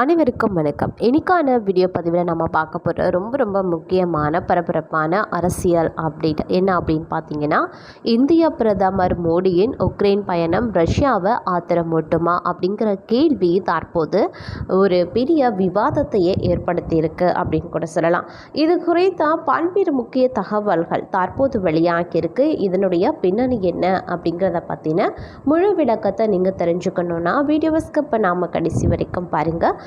அனைவருக்கும் வணக்கம். இன்னைக்கான வீடியோ பதிவில் நம்ம பார்க்க போகிற ரொம்ப ரொம்ப முக்கியமான பரபரப்பான அரசியல் அப்டேட் என்ன அப்படின்னு பார்த்தீங்கன்னா இந்திய பிரதமர் மோடியின் உக்ரைன் பயணம் ரஷ்யாவை ஆத்திரமூட்டுமா அப்படிங்கிற கேள்வி தற்போது ஒரு பெரிய விவாதத்தையே ஏற்படுத்தியிருக்கு அப்படின்னு கூட சொல்லலாம். இது குறித்த பல்வேறு முக்கிய தகவல்கள் தற்போது வெளியாகியிருக்கு. இதனுடைய பின்னணி என்ன அப்படிங்கிறத பற்றின முழு விளக்கத்தை நீங்கள் தெரிஞ்சுக்கணுன்னா வீடியோவை ஸ்கிப் பண்ணாமல் கடைசி வரைக்கும் பாருங்கள்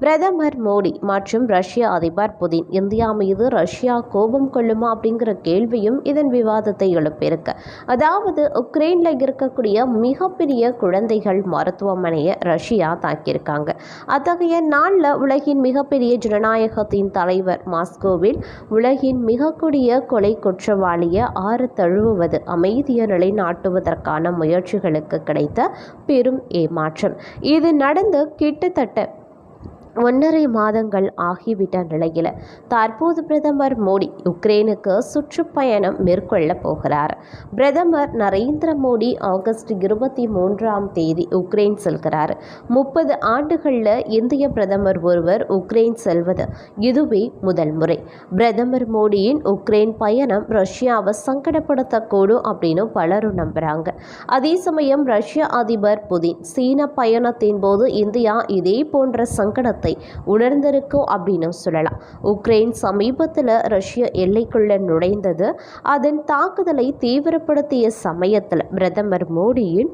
பிரதமர் மோடி மற்றும் ரஷ்ய அதிபர் புதின் இந்தியா மீது ரஷ்யா கோபம் கொள்ளுமா அப்படிங்கிற கேள்வியும் இதன் விவாதத்தை எழுப்பியிருக்கு. அதாவது உக்ரைனில் இருக்கக்கூடிய மிகப்பெரிய குழந்தைகள் மருத்துவமனையை ரஷ்யா தாக்கியிருக்காங்க. அத்தகைய நாளில் உலகின் மிகப்பெரிய ஜனநாயகத்தின் தலைவர் மாஸ்கோவில் உலகின் மிகக்கூடிய கொலை குற்றவாளியை ஆறு தழுவுவது அமைதியை நிலைநாட்டுவதற்கான முயற்சிகளுக்கு கிடைத்த பெரும் ஏமாற்றம். இது நடந்து கிட்டத்தட்ட ஒன்றரை மாதங்கள் ஆகிவிட்ட நிலையில் தற்போது பிரதமர் மோடி உக்ரைனுக்கு சுற்றுப்பயணம் மேற்கொள்ள போகிறார். பிரதமர் நரேந்திர மோடி ஆகஸ்ட் இருபத்தி மூன்றாம் தேதி உக்ரைன் செல்கிறார். முப்பது ஆண்டுகளில் இந்திய பிரதமர் ஒருவர் உக்ரைன் செல்வது இதுவே முதல் முறை. பிரதமர் மோடியின் உக்ரைன் பயணம் ரஷ்யாவை சங்கடப்படுத்தக்கூடும் அப்படின்னு பலரும் நம்புகிறாங்க அதே சமயம் ரஷ்ய அதிபர் புதின் சீன பயணத்தின் போது இந்தியா இதே போன்ற சங்கடத்தை தாக்கத்தை உணர்ந்திருக்கும் அப்படின்னு சொல்லலாம். உக்ரைன் சமீபத்தில் ரஷ்ய எல்லைக்குள்ள நுழைந்தது. அதன் தாக்குதலை தீவிரப்படுத்திய சமயத்தில் பிரதமர் மோடியின்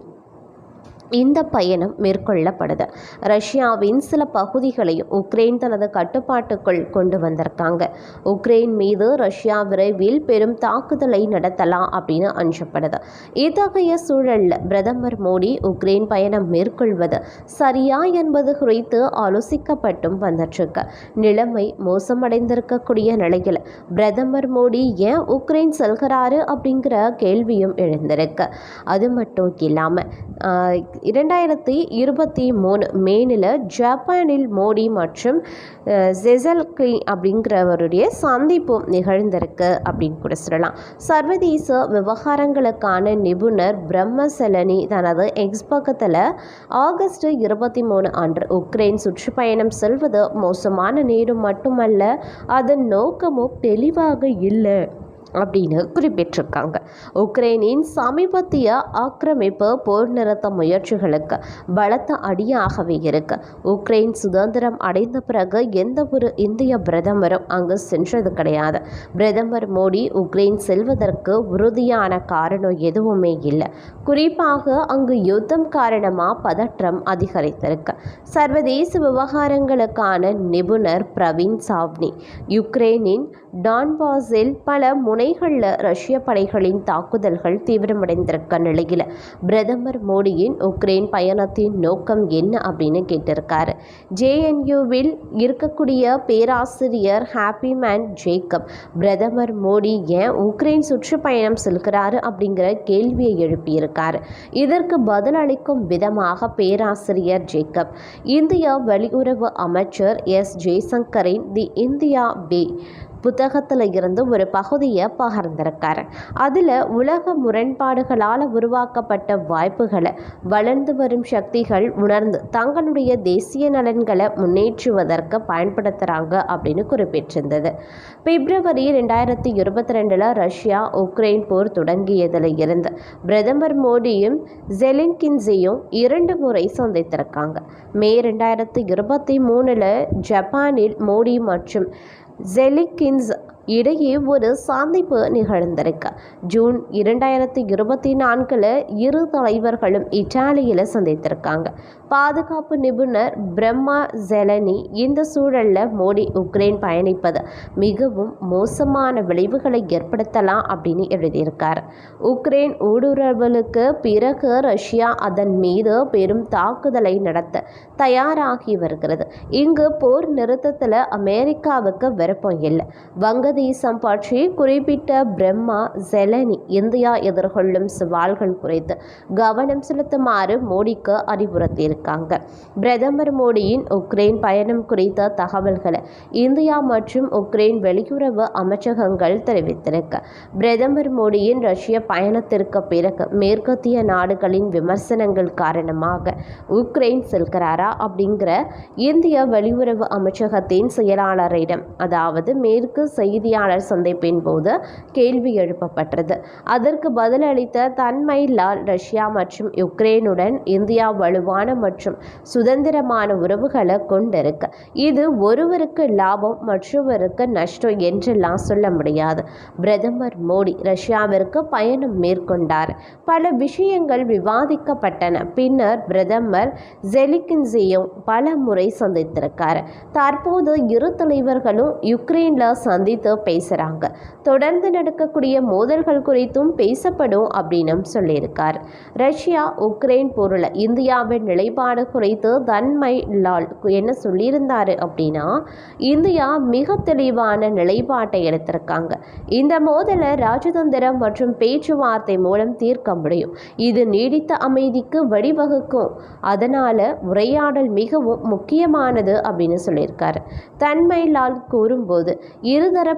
இந்த பயணம் மேற்கொள்ளப்படுது ரஷ்யாவின் சில பகுதிகளையும் உக்ரைன் தனது கட்டுப்பாட்டுக்குள் கொண்டு வந்திருக்காங்க. உக்ரைன் மீது ரஷ்யா விரைவில் பெரும் தாக்குதலை நடத்தலாம் அப்படின்னு அஞ்சப்படுது இத்தகைய சூழலில் பிரதமர் மோடி உக்ரைன் பயணம் மேற்கொள்வது சரியா என்பது குறித்து ஆலோசிக்கப்பட்டும் வந்துட்டுருக்கு. நிலைமை மோசமடைந்திருக்கக்கூடிய நிலையில் பிரதமர் மோடி ஏன் உக்ரைன் செல்கிறாரு அப்படிங்கிற கேள்வியும் எழுந்திருக்கு. அது மட்டும் இல்லாமல் இரண்டாயிரத்தி இருபத்தி மூணு மேனில் ஜப்பானில் மோடி மற்றும் ஜெசல்கி அப்படிங்கிறவருடைய சந்திப்பும் நிகழ்ந்திருக்கு அப்படின்னு கூட சொல்லலாம். சர்வதேச விவகாரங்களுக்கான நிபுணர் பிரம்மசலனி தனது எக்ஸ் பக்கத்தில் ஆகஸ்ட் இருபத்தி மூணு அன்று உக்ரைன் சுற்றுப்பயணம் செல்வது மோசமான நேரம் மட்டுமல்ல அதன் நோக்கமும் தெளிவாக இல்லை. அப்படின்னு குறிப்பிட்டிருக்காங்க. உக்ரைனின் சமீபத்திய ஆக்கிரமிப்பு போர் நிறுத்த முயற்சிகளுக்கு பலத்த அடியாகவே இருக்கு. உக்ரைன் சுதந்திரம் அடைந்த பிறகு எந்த ஒரு இந்திய பிரதமரும் அங்கு சென்றது கிடையாது. பிரதமர் மோடி உக்ரைன் செல்வதற்கு உறுதியான காரணம் எதுவுமே இல்லை. குறிப்பாக அங்கு யுத்தம் காரணமாக பதற்றம் அதிகரித்திருக்கு. சர்வதேச விவகாரங்களுக்கான நிபுணர் பிரவீன் சாவ்னி யுக்ரைனின் டான்பாஸில் பல முனைகளில் ரஷ்ய படைகளின் தாக்குதல்கள் தீவிரமடைந்திருக்க நிலையில் பிரதமர் மோடியின் உக்ரைன் பயணத்தின் நோக்கம் என்ன அப்படின்னு கேட்டிருக்காரு. ஜேஎன்யூவில் இருக்கக்கூடிய பேராசிரியர் ஹாப்பி மேன் ஜேக்கப் பிரதமர் மோடி ஏன் உக்ரைன் சுற்றுப்பயணம் செல்கிறாரு அப்படிங்கிற கேள்வியை எழுப்பியிருக்கார். இதற்கு பதிலளிக்கும் விதமாக பேராசிரியர் ஜேக்கப் இந்திய வெளியுறவு அமைச்சர் எஸ் ஜெய்சங்கரின் தி இந்தியா பே புத்தகத்தில் இருந்து ஒரு பகுதியை பகிர்ந்திருக்கார். அதில் உலக முரண்பாடுகளால் உருவாக்கப்பட்ட வாய்ப்புகளை வளர்ந்து வரும் சக்திகள் உணர்ந்து தங்களுடைய தேசிய நலன்களை முன்னேற்றுவதற்கு பயன்படுத்துகிறாங்க அப்படின்னு குறிப்பிட்டிருந்தது. பிப்ரவரி ரெண்டாயிரத்தி இருபத்தி ரெண்டில் ரஷ்யா உக்ரைன் போர் தொடங்கியதில் இருந்து பிரதமர் மோடியும் ஜெலின்கின்ஸையும் இரண்டு முறை சந்தித்திருக்காங்க. மே ரெண்டாயிரத்தி இருபத்தி மூணில் ஜப்பானில் மோடி மற்றும் ஜெலிகின்ஸ் இடையே ஒரு சந்திப்பு நிகழ்ந்திருக்கு. ஜூன் இரண்டாயிரத்தி இருபத்தி நான்கில் இரு தலைவர்களும் இத்தாலியில் சந்தித்திருக்காங்க. பாதுகாப்பு நிபுணர் பிரம்மா ஜெலனி இந்த சூழலில் மோடி உக்ரைன் பயணிப்பது மிகவும் மோசமான விளைவுகளை ஏற்படுத்தலாம் அப்படின்னு எழுதியிருக்கார். உக்ரைன் ஊடுருவலுக்கு பிறகு ரஷ்யா அதன் மீது பெரும் தாக்குதலை நடத்த தயாராகி வருகிறது. இங்கு போர் நிறுத்தத்தில் அமெரிக்காவுக்கு விருப்பம் இல்லை. வங்கதேச வங்கதேசம் பற்றி குறிப்பிட்ட பிரம்மா ஜெலனி இந்தியா எதிர்கொள்ளும் சவால்கள் குறித்து கவனம் செலுத்துமாறு மோடிக்கு அறிவுறுத்தியிருக்காங்க. பிரதமர் மோடியின் உக்ரைன் பயணம் குறித்த தகவல்களை இந்தியா மற்றும் உக்ரைன் வெளியுறவு அமைச்சகங்கள் தெரிவித்திருக்க. பிரதமர் மோடியின் ரஷ்ய பயணத்திற்கு பிறகு மேற்கத்திய நாடுகளின் விமர்சனங்கள் காரணமாக உக்ரைன் செல்கிறாரா அப்படிங்கிற இந்திய வெளியுறவு அமைச்சகத்தின் செயலாளரிடம் அதாவது மேற்கு செய்தி செய்தியாளர் சந்திப்பின் போது கேள்வி எழுப்பப்பட்டது. அதற்கு பதிலளித்த தன்மை லால் ரஷ்யா மற்றும் யுக்ரைனுடன் இந்தியா வலுவான மற்றும் சுதந்திரமான உறவுகளை கொண்டிருக்கு. இது ஒருவருக்கு லாபம் மற்றவருக்கு நஷ்டம் என்றெல்லாம் சொல்ல முடியாது. பிரதமர் மோடி ரஷ்யாவிற்கு பயணம் மேற்கொண்டார். பல விஷயங்கள் விவாதிக்கப்பட்டன. பின்னர் பிரதமர் ஜெலிகின்சியும் பல முறை சந்தித்திருக்கார். தற்போது இரு தலைவர்களும் யுக்ரைனில் சந்தித்து பேசுறாங்க. தொடர்ந்து நடக்கக்கூடிய மோதல்கள் குறித்தும் பேசப்படும் அப்படின்னும் சொல்லியிருக்கார். ரஷ்யா உக்ரைன் பொருளை இந்தியாவின் நிலைப்பாடு குறித்து தன்மை லால் என்ன சொல்லியிருந்தார் அப்படின்னா இந்தியா மிக தெளிவான நிலைப்பாட்டை எடுத்திருக்காங்க. இந்த மோதலை ராஜதந்திரம் மற்றும் பேச்சுவார்த்தை மூலம் தீர்க்க முடியும். இது நீடித்த அமைதிக்கு வழிவகுக்கும். அதனால உரையாடல் மிகவும் முக்கியமானது அப்படின்னு சொல்லியிருக்கார். தன்மை லால் கூறும்போது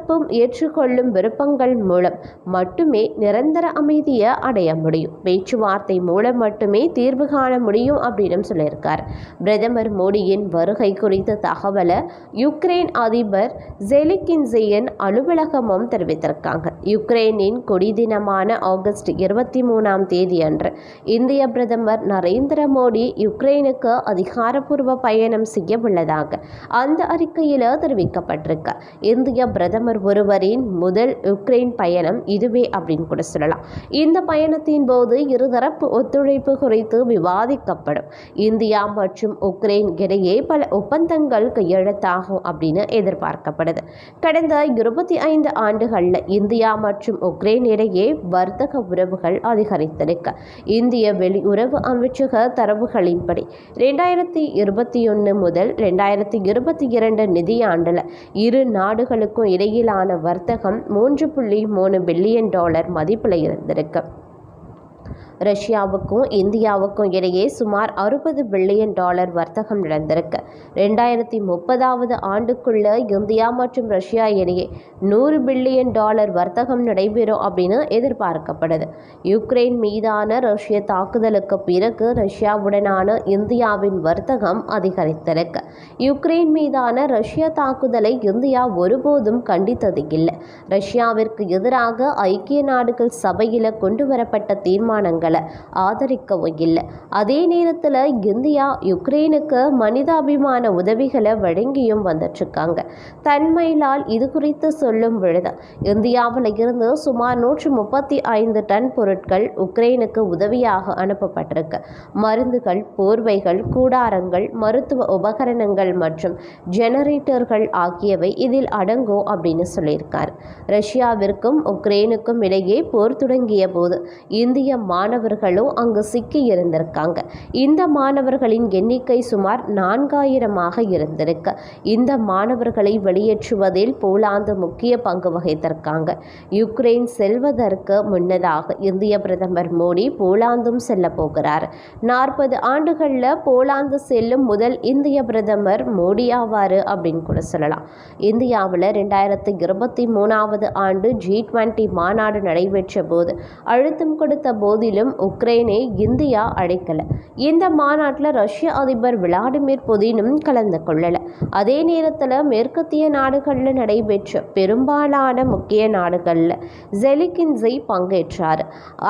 இருதரப்பும் ஏற்றுக்கொள்ளும் விருப்பங்கள் மூலம் மட்டுமே நிரந்தர அமைதியை அடைய முடியும். பேச்சுவார்த்தை மூலம் மட்டுமே தீர்வு காண முடியும் அப்படின்னு சொல்லியிருக்கார். பிரதமர் மோடியின் வருகை குறித்த தகவலை யுக்ரைன் அதிபர் ஜெலிகின்சியன் அலுவலகமும் தெரிவித்திருக்காங்க. யுக்ரைனின் கொடி தினமான ஆகஸ்ட் இருபத்தி மூணாம் தேதி அன்று இந்திய பிரதமர் நரேந்திர மோடி யுக்ரைனுக்கு அதிகாரப்பூர்வ பயணம் செய்ய உள்ளதாக அந்த அறிக்கையில் தெரிவிக்கப்பட்டிருக்கு. இந்திய பிரதமர் ஒருவரின் முதல் உக்ரைன் பயணம் இதுவே அப்படின்னு கூட சொல்லலாம். இந்த பயணத்தின் போது இருதரப்பு ஒத்துழைப்பு குறித்து விவாதிக்கப்படும். இந்தியா மற்றும் உக்ரைன் இடையே பல ஒப்பந்தங்கள் கையெழுத்தாகும் அப்படின்னு எதிர்பார்க்கப்படுது. கடந்த இருபத்தி ஐந்து ஆண்டுகளில் இந்தியா மற்றும் உக்ரைன் இடையே வர்த்தக உறவுகள் அதிகரித்திருக்க. இந்திய வெளியுறவு அமைச்சக தரவுகளின்படி ரெண்டாயிரத்தி இருபத்தி ஒன்று முதல் ரெண்டாயிரத்தி இருபத்தி இரண்டு நிதியாண்டில் இரு நாடுகளுக்கும் இடையே இடையிலான வர்த்தகம் மூன்று புள்ளி மூணு பில்லியன் டாலர் மதிப்பில் இருந்திருக்கு. ரஷ்யாவுக்கும் இந்தியாவுக்கும் இடையே சுமார் அறுபது பில்லியன் டாலர் வர்த்தகம் நடந்திருக்கு. ரெண்டாயிரத்தி முப்பதாவது ஆண்டுக்குள்ள இந்தியா மற்றும் ரஷ்யா இடையே நூறு பில்லியன் டாலர் வர்த்தகம் நடைபெறும் அப்படின்னு எதிர்பார்க்கப்படுது. யுக்ரைன் மீதான ரஷ்ய தாக்குதலுக்கு பிறகு ரஷ்யாவுடனான இந்தியாவின் வர்த்தகம் அதிகரித்திருக்கு. யுக்ரைன் மீதான ரஷ்ய தாக்குதலை இந்தியா ஒருபோதும் கண்டித்தது இல்லை. ரஷ்யாவிற்கு எதிராக ஐக்கிய நாடுகள் சபையில் கொண்டு வரப்பட்ட தீர்மானங்கள் ஆதரிக்கவும் இல்லை. அதே நேரத்தில் இந்தியா யுக்ரைனுக்கு மனிதாபிமான உதவிகளை வழங்கியும் வந்துட்டுருக்காங்க தன்மையிலால் இது குறித்து சொல்லும் பொழுது இந்தியாவில் இருந்து சுமார் நூற்று முப்பத்தி ஐந்து டன் பொருட்கள் உக்ரைனுக்கு உதவியாக அனுப்பப்பட்டிருக்கு. மருந்துகள் போர்வைகள் கூடாரங்கள் மருத்துவ உபகரணங்கள் மற்றும் ஜெனரேட்டர்கள் ஆகியவை இதில் அடங்கும் அப்படின்னு சொல்லியிருக்கார். ரஷ்யாவிற்கும் உக்ரைனுக்கும் இடையே போர் தொடங்கிய போது இந்திய மாணவ மாணவர்களும் அங்கு சிக்கி இருந்திருக்காங்க. இந்த மாணவர்களின் எண்ணிக்கை சுமார் நான்காயிரமாக இருந்திருக்கு. இந்த மாணவர்களை வெளியேற்றுவதில் போலாந்து முக்கிய பங்கு வகித்திருக்காங்க. யுக்ரைன் செல்வதற்கு முன்னதாக இந்திய பிரதமர் மோடி போலாந்தும் செல்ல போகிறார். நாற்பது ஆண்டுகளில் போலாந்து செல்லும் முதல் இந்திய பிரதமர் மோடி ஆவார் அப்படின்னு கூட சொல்லலாம். இந்தியாவில் ரெண்டாயிரத்தி இருபத்தி மூணாவது ஆண்டு ஜி டுவெண்ட்டி மாநாடு நடைபெற்ற போது அழுத்தம் கொடுத்த போதிலும் உக்ரைனை இந்தியா அழைக்கலை இந்த மாநாட்டில் ரஷ்ய அதிபர் விளாடிமிர் புதினும் கலந்து கொள்ளலை. அதே நேரத்தில் மேற்கத்திய நாடுகளில் நடைபெற்ற பெரும்பாலான முக்கிய நாடுகளில் ஜெலிகின்ஸை பங்கேற்றார்.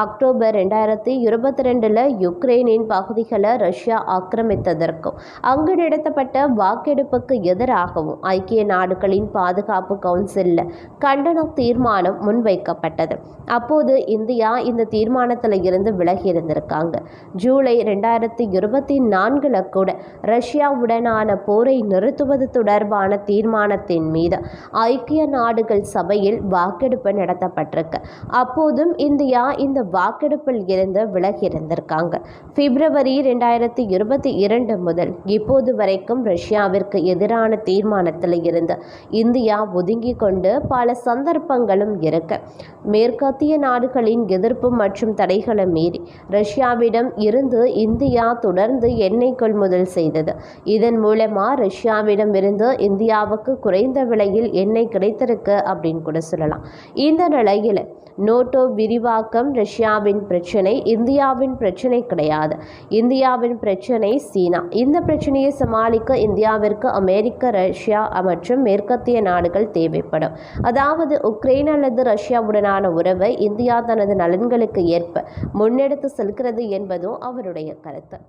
அக்டோபர் ரெண்டாயிரத்தி இருபத்தி ரெண்டில் யுக்ரைனின் பகுதிகளை ரஷ்யா ஆக்கிரமித்ததற்கும் அங்கு நடத்தப்பட்ட வாக்கெடுப்புக்கு எதிராகவும் ஐக்கிய நாடுகளின் பாதுகாப்பு கவுன்சிலில் கண்டன தீர்மானம் முன்வைக்கப்பட்டது. அப்போது இந்தியா இந்த தீர்மானத்தில் இருந்து இருந்து விலகி இருந்திருக்காங்க. ஜூலை ரெண்டாயிரத்தி இருபத்தி நான்கில் கூட ரஷ்யாவுடனான போரை நிறுத்துவது தொடர்பான தீர்மானத்தின் மீது ஐக்கிய நாடுகள் சபையில் வாக்கெடுப்பு நடத்தப்பட்டிருக்கு. அப்போதும் இந்தியா இந்த வாக்கெடுப்பில் இருந்து விலகி இருந்திருக்காங்க. பிப்ரவரி ரெண்டாயிரத்தி இருபத்தி இரண்டு முதல் இப்போது வரைக்கும் ரஷ்யாவிற்கு எதிரான தீர்மானத்தில் இருந்து இந்தியா ஒதுங்கி கொண்டு பல சந்தர்ப்பங்களும் இருக்கு. மேற்கத்திய நாடுகளின் எதிர்ப்பு மற்றும் தடைகளும் மீறி. ரஷ்யாவிடம் இருந்து இந்தியா தொடர்ந்து எண்ணெய் கொள்முதல் செய்தது. இதன் மூலமாக ரஷ்யாவிடம் இருந்து இந்தியாவுக்கு குறைந்த விலையில் எண்ணெய் கிடைத்திருக்கு அப்படின்னு கூட சொல்லலாம். இந்த நிலையில் நோட்டோ விரிவாக்கம் ரஷ்யாவின் பிரச்சனை இந்தியாவின் பிரச்சனை கிடையாது. இந்தியாவின் பிரச்சனை சீனா. இந்த பிரச்சனையை சமாளிக்க இந்தியாவிற்கு அமெரிக்க ரஷ்யா மற்றும் மேற்கத்திய நாடுகள் தேவைப்படும். அதாவது உக்ரைன் அல்லது ரஷ்யாவுடனான உறவை இந்தியா தனது நலன்களுக்கு ஏற்ப முன்னெடுத்து செல்கிறது என்பதும் அவருடைய கருத்து.